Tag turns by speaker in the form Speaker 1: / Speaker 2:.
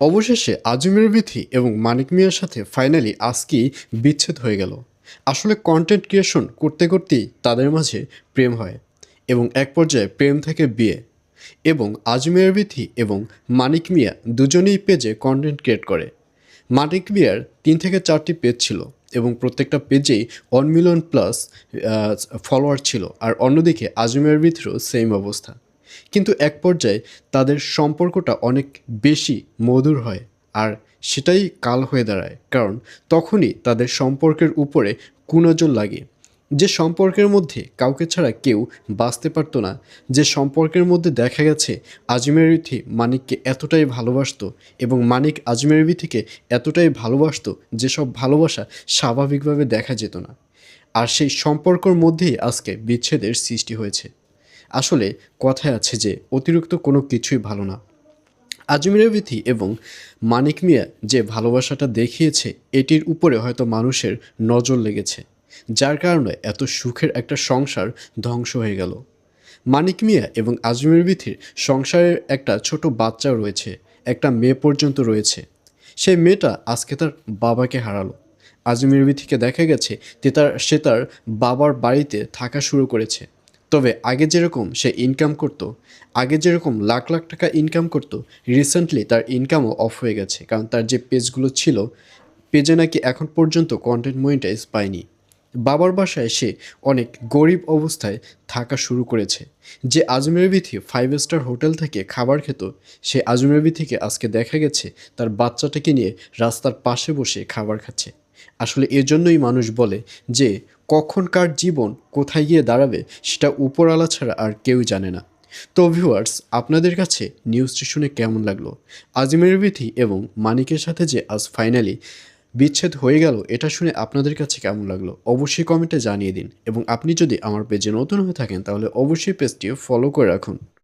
Speaker 1: অবশেষে আজমের বিথি এবং মানিক মিয়ার সাথে ফাইনালি আজকেই বিচ্ছেদ হয়ে গেল। আসলে কন্টেন্ট ক্রিয়েশন করতে করতেই তাদের মাঝে প্রেম হয় এবং এক পর্যায়ে প্রেম থেকে বিয়ে এবং আজমের বিথি এবং মানিক মিয়া দুজনেই পেজে কন্টেন্ট ক্রিয়েট করে। মানিক মিয়ার তিন থেকে চারটি পেজ ছিল এবং প্রত্যেকটা পেজেই ওয়ান মিলিয়ন প্লাস ফলোয়ার ছিল। আর অন্যদিকে আজমের বিথিরও সেম অবস্থা। কিন্তু এক পর্যায়ে তাদের সম্পর্কটা অনেক বেশি মধুর হয় আর সেটাই কাল হয়ে দাঁড়ায়, কারণ তখনই তাদের সম্পর্কের উপরে কুনজর লাগে। যে সম্পর্কের মধ্যে কাউকে ছাড়া কেউ বাঁচতে পারতো না, যে সম্পর্কের মধ্যে দেখা গেছে আজমের বিথি মানিককে এতটাই ভালোবাসত এবং মানিক আজমের বিথিকে এতটাই ভালোবাসত যেসব ভালোবাসা স্বাভাবিকভাবে দেখা যেত না। আর সেই সম্পর্কর মধ্যেই আজকে বিচ্ছেদের সৃষ্টি হয়েছে। আসলে কথায় আছে যে অতিরিক্ত কোনো কিছুই ভালো না। আজমিরের বিথি এবং মানিক মিয়া যে ভালোবাসাটা দেখিয়েছে, এটির উপরে হয়তো মানুষের নজর লেগেছে, যার কারণে এত সুখের একটা সংসার ধ্বংস হয়ে গেল। মানিক মিয়া এবং আজমির বিথির সংসারের একটা ছোট বাচ্চাও রয়েছে, একটা মেয়ে পর্যন্ত রয়েছে। সেই মেয়েটা আজকে তার বাবাকে হারালো। আজমির বিথিকে দেখা গেছে যে তার, সে তার বাবার বাড়িতে থাকা শুরু করেছে। তবে আগে যেরকম সে ইনকাম করতো, আগে যেরকম লাখ লাখ টাকা ইনকাম করতো রিসেন্টলি তার ইনকামও অফ হয়ে গেছে। কারণ তার যে পেজগুলো ছিল পেজে নাকি এখন পর্যন্ত কন্টেন্ট মনিটাইজ পায়নি। বাবার বাসায় সে অনেক গরিব অবস্থায় থাকা শুরু করেছে। যে আজমের বিথি ফাইভ স্টার হোটেল থেকে খাবার খেত, সে আজমের বিথিকে আজকে দেখা গেছে, তার বাচ্চাটাকে নিয়ে রাস্তার পাশে বসে খাবার খাচ্ছে। আসলে এজন্যই মানুষ বলে যে কখন কার জীবন কোথায় গিয়ে দাঁড়াবে সেটা উপরওয়ালা ছাড়া আর কেউই জানে না। তো ভিউয়ার্স আপনাদের কাছে নিউজটি শুনে কেমন লাগল? আজিমের বিথি এবং মানিকের সাথে যে আজ ফাইনালি বিচ্ছেদ হয়ে গেল, এটা শুনে আপনাদের কাছে কেমন লাগল? অবশ্যই কমেন্টে জানিয়ে দিন। এবং আপনি যদি আমার পেজে নতুন হয়ে থাকেন, তাহলে অবশ্যই পেজটিও ফলো করে রাখুন।